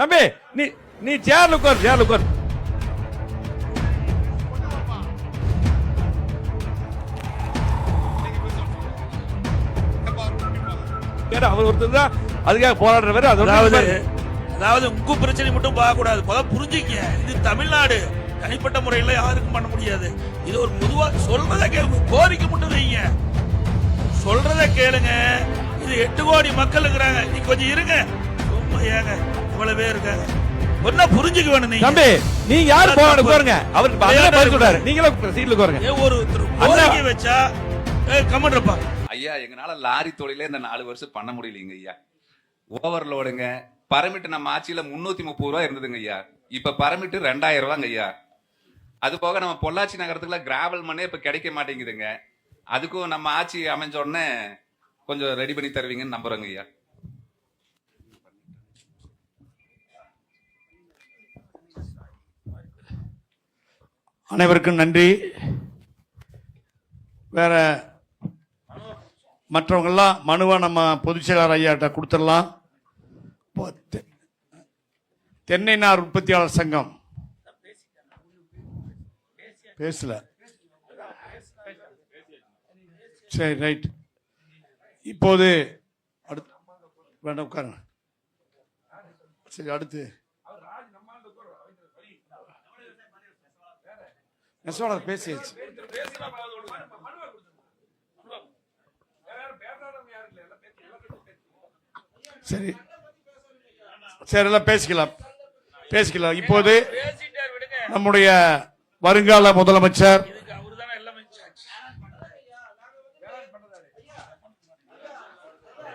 தம்பி நீ நீ சேர்ல உட்கார் சேர்ல உட்கார். அவர் ஒருத்தர் தான் அதுக்காக போராடுறவர் அதாவது அதாவது உங்க பிரச்சனை மட்டும் பார்க்க கூடாது முத புரிஞ்சுக்க இது தமிழ்நாடு. தனிப்பட்ட முறையில் யாருக்கும் பண்ண முடியாது. இது ஒரு பொதுவா சொல்றத கேளுங்க. கோரிக்கை மட்டும் வைங்க. சொல்றத கேளுங்க. இது எட்டு கோடி மக்கள் இருக்கிறாங்க. நீ கொஞ்சம் இருங்க. சும்மா ஏங்க. இவ்வளவு பேர் இருக்காங்க ஒன்னா புரிஞ்சுக்க வேணும் நீங்க. தம்பி நீங்க யாரு போராட உட்காருங்க. அவர் பதில பதில் சொல்றாரு. நீங்களும் சீட்ல உட்காருங்க ஏன் ஒரு கோரிக்கை வச்சா கமெண்ட் ஐயா எங்களால லாரி தொழிலே இந்த நாலு வருஷம் பண்ண முடியலைங்க ஐயா. ஓவர்லோடுங்க பரமிட்டு நம்ம ஆட்சியில முன்னூத்தி முப்பது ரூபா இருந்ததுங்க ஐயா. இப்ப பரமிட்டு ரெண்டாயிரம் ரூபாங்க ஐயா. அது போக நம்ம பொள்ளாச்சி நகரத்துக்குள்ள கிராவல் மண்ணே இப்ப கிடைக்க மாட்டேங்குதுங்க. அதுக்கும் நம்ம ஆட்சி அமைஞ்ச உடனே கொஞ்சம் ரெடி பண்ணி தருவீங்கன்னு நம்புறோங்க ஐயா. அனைவருக்கும் நன்றி. வேற மற்றவங்கெல்லாம் மனுவை நம்ம பொதுச் செயலாளர் ஐயாட்ட கொடுத்துடலாம். இப்போ தென்னை நார் உற்பத்தியாளர் சங்கம். பேசல. சரி ரைட். இப்போது அடுத்து வேண்டாம் உட்காருங்க. சரி அடுத்து. நெசவாளர் பேசியாச்சு சரி. சரி எல்லாம் பேசிக்கலாம். பேசிக்கலாம். இப்போது நம்முடைய வருங்கால முதலமைச்சர்.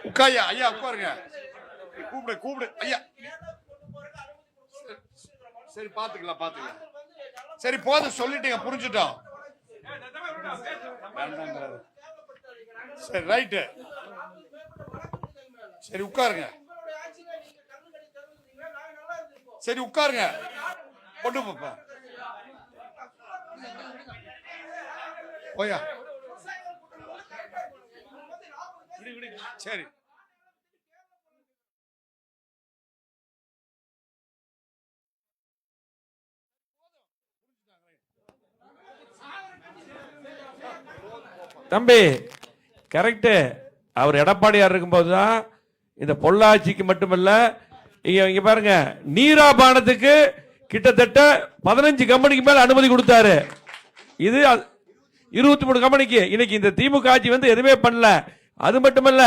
உட்காயா ஐயா உட்காருங்க கூப்பிடு கூப்பிடு ஐயா. சரி பாத்துக்கலாம் பாத்துக்கலாம். சரி போதும் சொல்லிட்டீங்க புரிஞ்சுட்டோம். சரி ரைட்டு. சரி உட்காருங்க. சரி உட்காருங்க. கொண்டு போப்பா ஓயா சரி. தம்பி கரெக்டு அவர் எடப்பாடியார் இருக்கும்போது தான் இந்த பொள்ளாச்சிக்கு மட்டுமல்ல இங்க இங்க பாருங்க நீராபானத்துக்கு கிட்டத்தட்ட பதினஞ்சு கம்பெனிக்கு மேல அனுமதி கொடுத்தாரு. இது இருபத்தி மூணு கம்பெனிக்கு இன்னைக்கு இந்த திமுக ஆட்சி வந்து எதுவுமே பண்ணல. அது மட்டுமல்ல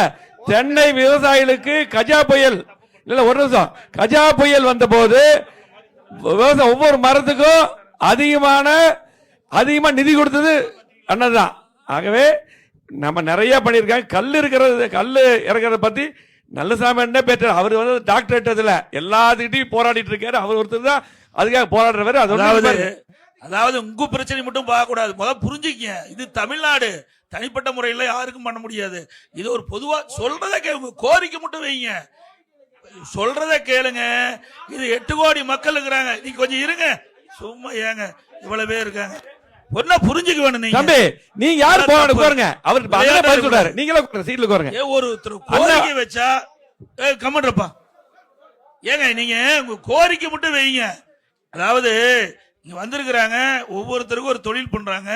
சென்னை விவசாயிகளுக்கு கஜா புயல் இல்ல ஒரு நிமிஷம். கஜா புயல் வந்த போது விவசாயம் ஒவ்வொரு மரத்துக்கும் அதிகமான அதிகமா நிதி கொடுத்தது அண்ணன் ஆகவே நம்ம நிறைய பண்ணியிருக்காங்க. கல் இருக்கிறது கல் இறக்கிறத பத்தி நல்லசாமி என்ன பேச்சு அவர் வந்து டாக்டரேட் இதுல எல்லாத்துக்கிட்டையும் போராடிட்டு இருக்காரு. அவர் ஒருத்தர் தான் அதுக்காக போராடுறவர். அது அதாவது அதாவது உங்க பிரச்சனை மட்டும் பார்க்க கூடாது முத புரிஞ்சுக்க இது தமிழ்நாடு. தனிப்பட்ட முறையில் யாருக்கும் பண்ண முடியாது. இது ஒரு பொதுவா சொல்றத கேளுங்க கோரிக்கை மட்டும் வைங்க. சொல்றத கேளுங்க. இது எட்டு கோடி மக்கள் இருக்கிறாங்க நீ கொஞ்சம் இருங்க. சும்மா ஏங்க. இவ்வளவு பேர் இருக்காங்க. ஒன்னா புரிஞ்சுக்க வேணும் நீங்க. தம்பி நீங்க யாரு தப்பு. உட்காருங்க அவர் பதில பதில் சொல்றாரு. நீங்களும் சீட்ல உட்காருங்க ஏ ஒருத்தர் கோரிக்கை வச்சா ஏ கமெண்ட் இருப்பா ஏங்க நீங்க உங்க கோரிக்கை மட்டும் வைங்க. அதாவது இங்க வந்திருக்கிறாங்க ஒவ்வொருத்தருக்கும் ஒரு தொழில் பண்றாங்க.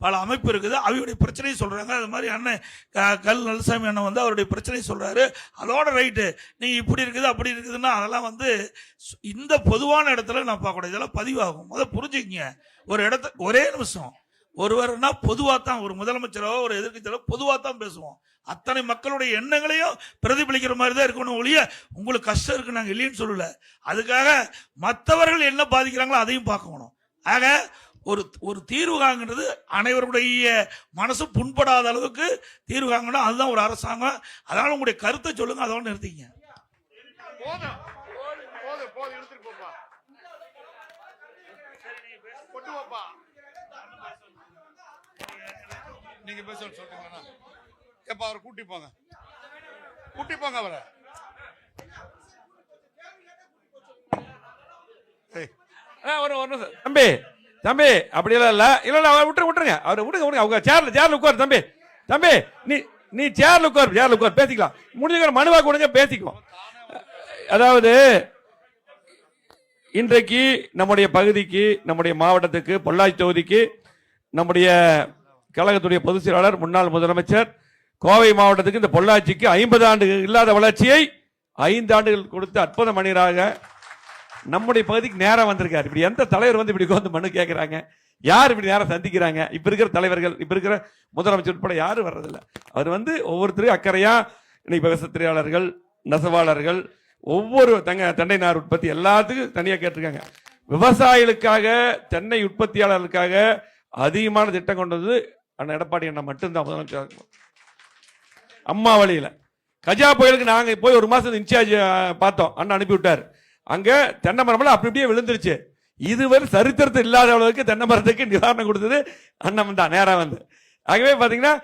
பல அமைப்பு இருக்குது. அவருடைய பிரச்சனையை சொல்கிறாங்க அது மாதிரி அண்ணன் க- கல் நல்லசாமி அண்ணன் வந்து அவருடைய பிரச்சனையை சொல்கிறாரு அதோட ரைட்டு. நீங்கள் இப்படி இருக்குது அப்படி இருக்குதுன்னா அதெல்லாம் வந்து இந்த பொதுவான இடத்துல நான் பார்க்கக்கூடாது இதெல்லாம் பதிவாகும். முதல் புரிஞ்சுக்கங்க. ஒரு இடத்த ஒரே நிமிஷம். ஒருவர்னா பொதுவாக தான் ஒரு முதலமைச்சரோ ஒரு எதிர்கட்சியோ பொதுவாக தான் பேசுவோம். அத்தனை மக்களுடைய எண்ணங்களையும் பிரதிபலிக்கிற மாதிரி தான் இருக்கணும் ஒழிய உங்களுக்கு கஷ்டம் இருக்கு நாங்கள் இல்லைன்னு சொல்லலை. அதுக்காக மற்றவர்கள் என்ன பாதிக்கிறாங்களோ அதையும் பார்க்கணும். ஆக ஒரு ஒரு தீர்வு காண்கிறது அனைவருடைய மனசு புண்படாத அளவுக்கு தீர்வு காங்கணும் அதுதான் ஒரு அரசாங்கம். அதனால உங்களுடைய கருத்தை சொல்லுங்க அதோட நிறுத்திங்க நீங்க பேச சொல்றீங்களா? எப்ப அவரை கூட்டி போங்க. கூட்டி போங்க அவரை. ஏய், ஆ, ஒரு நிமிஷம். தம்பி தம்பி அப்படி எல்லாம் இல்ல இல்ல அவரை விட்டுருங்க விட்டுருங்க. அவரை விடுங்க விடுங்க. அவங்க சேர்ல சேர்ல உட்காரு தம்பி. தம்பி நீ நீ சேர்ல உட்கார் சேர்ல உட்கார் பேசிக்கலாம். முடிஞ்ச மனுவா கொடுங்க பேசிக்குவோம். அதாவது இன்றைக்கு நம்முடைய பகுதிக்கு நம்முடைய மாவட்டத்துக்கு பொள்ளாச்சி தொகுதிக்கு நம்முடைய கழகத்துடைய பொதுச் செயலாளர் முன்னாள் முதலமைச்சர் கோவை மாவட்டத்துக்கு இந்த பொள்ளாச்சிக்கு ஐம்பது ஆண்டு இல்லாத வளர்ச்சியை ஐந்து ஆண்டுகள் கொடுத்து அற்புத மனிதராக நம்முடைய பகுதிக்கு நேரம் வந்திருக்காரு. இப்படி எந்த தலைவர் வந்து இப்படி வந்து மனு கேட்குறாங்க யார் இப்படி நேரம் சந்திக்கிறாங்க? இப்போ இருக்கிற தலைவர்கள் இப்போ இருக்கிற முதலமைச்சர் உட்பட யாரும் வர்றதில்ல. அவர் வந்து ஒவ்வொருத்தரையும் அக்கறையா இன்னைக்கு விவசாயத்திரையாளர்கள் நெசவாளர்கள் ஒவ்வொரு தங்க தண்டை நார் உற்பத்தி எல்லாத்துக்கும் தனியாக கேட்டிருக்காங்க. விவசாயிகளுக்காக தென்னை உற்பத்தியாளர்களுக்காக அதிகமான திட்டம் கொண்டு வந்து அண்ணன் எடப்பாடி அண்ணன் மட்டும்தான் முதலமைச்சர் இருக்கும். அம்மா வழியில். கஜா புயலுக்கு நாங்கள் போய் ஒரு மாதம் இன்சார்ஜ் பார்த்தோம். அண்ணன் அனுப்பி விட்டார் அங்கே தென்னை மரமெல்லாம் அப்படி அப்படியே விழுந்துருச்சு. இதுவரை சரித்திரத்தில் இல்லாத அளவுக்கு தென்னை மரத்துக்கு நிவாரணம் கொடுத்தது அண்ணன் தான் நேராக வந்து. ஆகவே பார்த்தீங்கன்னா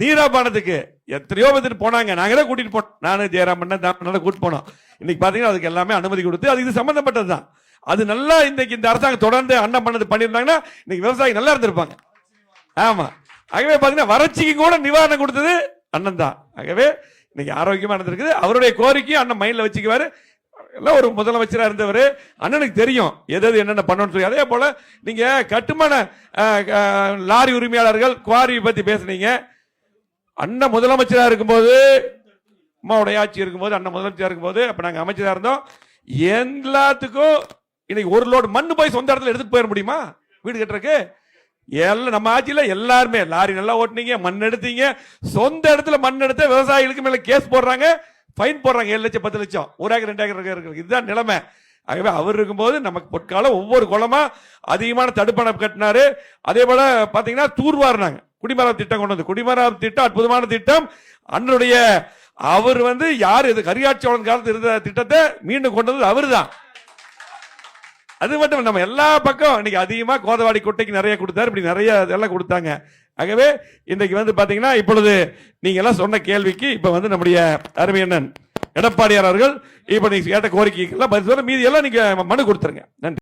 நீராபானத்துக்கு எத்தனையோ பேர் போனாங்க. நாங்களே தான் போனோம். நானும் ஜெயராம் தான் தாமண்ணன் கூட்டிட்டு போனோம். இன்னைக்கு பார்த்தீங்கன்னா அதுக்கு எல்லாமே அனுமதி கொடுத்து அது இது சம்மந்தப்பட்டது தான். அது நல்லா இன்னைக்கு இந்த அரசாங்கம் தொடர்ந்து அண்ணன் பண்ணது பண்ணியிருந்தாங்கன்னா இன்னைக்கு விவசாயி நல்லா இருந்திருப்பாங்க. ஆமாம் ஆகவே பார்த்தீங்கன்னா வறட்சிக்கு கூட நிவாரணம் கொடுத்தது அண்ணன் தான். ஆகவே இன்னைக்கு ஆரோக்கியமாக இருந்திருக்குது அவருடைய கோரிக்கையும் அண்ணன் மைண்டில் வச்சுக்குவார். எல்லாம் ஒரு முதலமைச்சராக இருந்தவர். அண்ணனுக்கு தெரியும் எது எது என்னென்ன பண்ணணும்னு சொல்லி. அதே போல் நீங்கள் கட்டுமான லாரி உரிமையாளர்கள் குவாரி பற்றி பேசுனீங்க. அண்ணன் முதலமைச்சராக இருக்கும்போது அம்மாவுடைய ஆட்சி இருக்கும்போது அண்ணன் முதலமைச்சராக இருக்கும்போது அப்போ நாங்கள் அமைச்சராக இருந்தோம். எல்லாத்துக்கும் இன்னைக்கு ஒரு லோடு மண் போய் சொந்த இடத்துல எடுத்துகிட்டு போயிட முடியுமா? வீடு கட்டுறதுக்கு? எல்லாம் நம்ம ஆட்சியில் எல்லாருமே லாரி நல்லா ஓட்டினீங்க மண் எடுத்தீங்க. சொந்த இடத்துல மண் எடுத்த விவசாயிகளுக்கு மேலே கேஸ் போடுறாங்க. ஃபைன் போடுறாங்க ஏழு லட்சம் பத்து லட்சம். ஒரு ஏக்கர் ரெண்டு ஏக்கர் இருக்கு இதுதான் நிலைமை. ஆகவே அவர் இருக்கும்போது நமக்கு பொற்காலம் ஒவ்வொரு குளமா அதிகமான தடுப்பணம் கட்டினாரு. அதே போல பாத்தீங்கன்னா தூர்வாரினாங்க. குடிமராமத்து திட்டம் கொண்டு வந்து குடிமராமத்து திட்டம் அற்புதமான திட்டம். அன்னுடைய அவர் வந்து யார்? இது கரியாட்சியோழன் காலத்தில் இருந்த திட்டத்தை மீண்டும் கொண்டு வந்தது அவர்தான். அது மட்டும் நம்ம எல்லா பக்கம் இன்னைக்கு அதிகமாக கோதவாடி குட்டைக்கு நிறைய கொடுத்தாரு. இப்படி நிறைய இதெல்லாம் கொடுத்தாங்க. ஆகவே இன்றைக்கு வந்து பார்த்தீங்கன்னா இப்பொழுது நீங்க எல்லாம் சொன்ன கேள்விக்கு இப்போ வந்து நம்முடைய அருமையண்ணன் எடப்பாடியார் அவர்கள் இப்போ நீங்கள் கேட்ட கோரிக்கைக்கெல்லாம் பதில் சொல்ல மீதி எல்லாம் நீங்கள் மனு கொடுத்துருங்க. நன்றி.